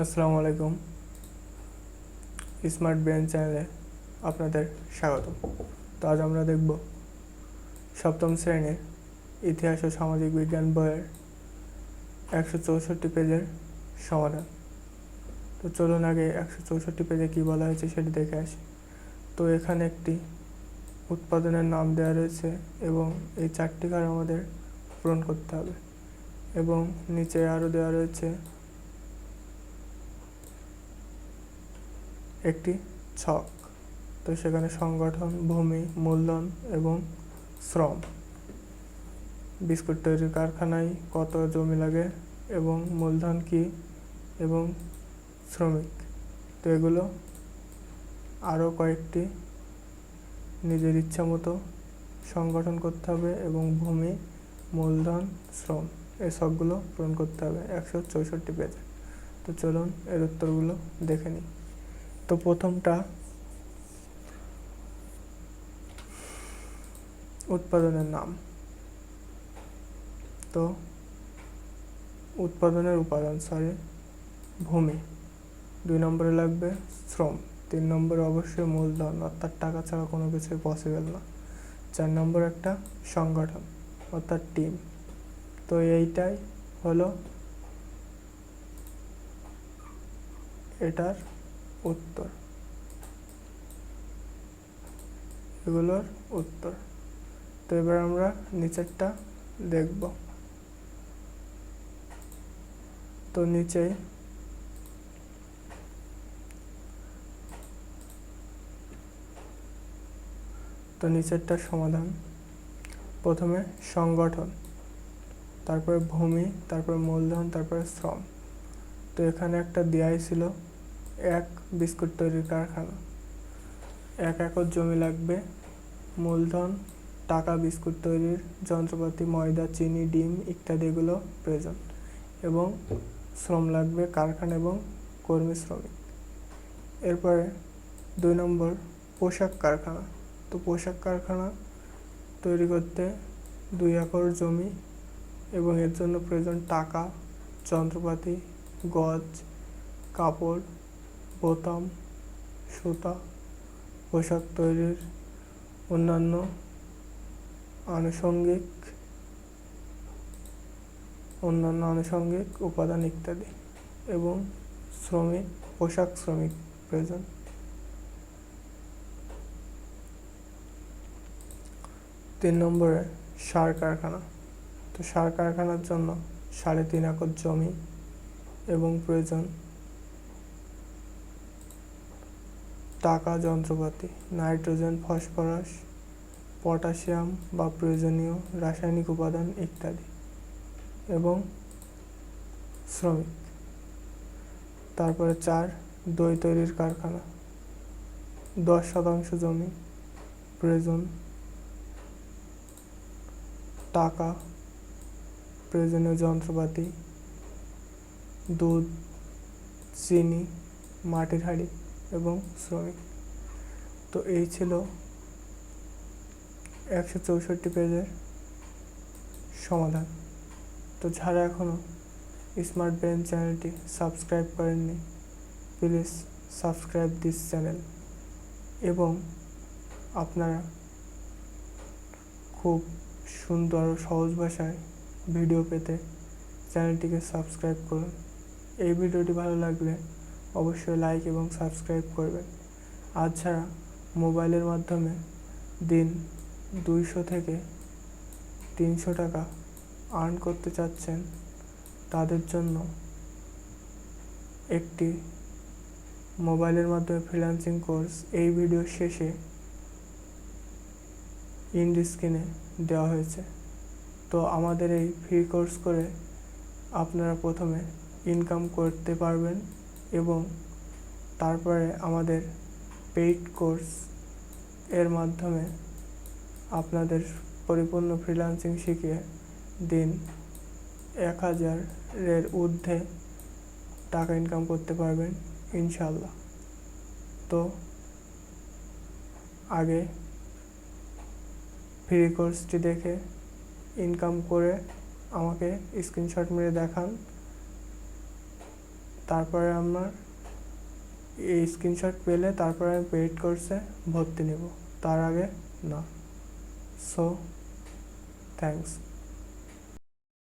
আসসালামু আলাইকুম। Smart brain চ্যানেলে আপনাদের স্বাগত তো আজ আমরা দেখব সপ্তম শ্রেণির ইতিহাস ও সামাজিক বিজ্ঞান বইয়ের একশো চৌষট্টি পেজের সমাধান। তো চলুন আগে একশো চৌষট্টি পেজে কী বলা হয়েছে সেটি দেখে আসি। তো এখানে একটি উৎপাদনের নাম দেওয়া রয়েছে এবং এই চারটি কার আমাদের পূরণ করতে হবে। এবং নিচে আরও দেওয়া রয়েছে একটি ছক। তো সেখানে সংগঠন, ভূমি, মূলধন এবং শ্রম। বিস্কুট তৈরির কারখানায় কত জমি লাগে এবং মূলধন কি এবং শ্রমিক? তো এগুলো আরও কয়েকটি নিজের ইচ্ছা মতো সংগঠন করতে হবে এবং ভূমি, মূলধন, শ্রম এই সবগুলো পূরণ করতে হবে। একশো চৌষট্টি পেজে। তো চলুন এর উত্তরগুলো দেখে নিই। তো প্রথমটা উৎপাদনের নাম। তো উৎপাদনের উপাদান সরি ভূমি। দুই নম্বরে লাগবে শ্রম, তিন নম্বরে অবশ্যই মূলধন, অর্থাৎ টাকা ছাড়া কোনো কিছুই পসিবল না। চার নম্বর একটা সংগঠন, অর্থাৎ টিম তো এইটাই হলো এটার উত্তর। এগুলোর উত্তর। তো এবার আমরা নিচেরটা দেখব। তো নিচেই তো নিচেরটার সমাধান। প্রথমে সংগঠন, তারপরে ভূমি, তারপরে মূলধন, তারপরে শ্রম। তো এখানে একটা দেয়াই ছিল। এক বিস্কুট তৈরির কারখানা। এক একর জমি লাগবে, মূলধন, টাকা বিস্কুট তৈরির যন্ত্রপাতি, ময়দা, চিনি, ডিম ইত্যাদি এগুলো প্রয়োজন এবং শ্রম লাগবে কারখানা এবং কর্মী শ্রমিক। এরপরে দুই নম্বর পোশাক কারখানা। তো পোশাক কারখানা তৈরি করতে দুই একর জমি এবং এর জন্য প্রয়োজন টাকা, যন্ত্রপাতি, গজ, কাপড় বোতাম সুতা পোশাক তৈরির অন্যান্য আনুষঙ্গিক অন্যান্য আনুষঙ্গিক উপাদান ইত্যাদি এবং শ্রমিক, পোশাক শ্রমিক প্রয়োজন। তিন নম্বরে সার কারখানা। তো সার কারখানার জন্য সাড়ে তিন একর জমি এবং প্রয়োজন টাকা, যন্ত্রপাতি, নাইট্রোজেন, ফসফরাস, পটাশিয়াম বা প্রয়োজনীয় রাসায়নিক উপাদান ইত্যাদি এবং শ্রমিক। তারপরে চার, দই তৈরির কারখানা। দশ শতাংশ জমি, প্রয়োজন টাকা, প্রয়োজনীয় যন্ত্রপাতি, দুধ, চিনি, মাটির হাঁড়ি। শ্রমিক তো এই ছিল একশো চৌষট্টি পেজের সমাধান। তো যারা এখনও স্মার্ট ব্রেন চ্যানেলটি সাবস্ক্রাইব করেননি, প্লিজ সাবস্ক্রাইব দিস চ্যানেল। এবং আপনারা খুব সুন্দর ও সহজ ভাষায় ভিডিও পেতে চ্যানেলটিকে সাবস্ক্রাইব করুন। এই ভিডিওটি ভালো লাগলে অবশ্যই লাইক এবং সাবস্ক্রাইব করবেন। আর ছাড়া মোবাইলের মাধ্যমে দিন দুইশো থেকে তিনশো টাকা আর্ন করতে চাচ্ছেন, তাদের জন্য একটি মোবাইলের মাধ্যমে ফ্রিল্যান্সিং কোর্স এই ভিডিওর শেষে ইন্ড দেওয়া হয়েছে। তো আমাদের এই ফ্রি কোর্স করে আপনারা প্রথমে ইনকাম করতে পারবেন। এবং তারপরে আমাদের পেইড কোর্স এর মাধ্যমে আপনাদের পরিপূর্ণ ফ্রিল্যান্সিং শিখিয়ে দিন। এক হাজারের ঊর্ধ্বে টাকা ইনকাম করতে পারবেন ইনশাল্লাহ তো আগে ফ্রি কোর্সটি দেখে ইনকাম করে আমাকে স্ক্রিনশট মেরে দেখান। তারপরে আমার এই স্ক্রিনশট পেলে তারপরে আমি পেড কোর্সে ভর্তি নেব। তার আগে না। So thanks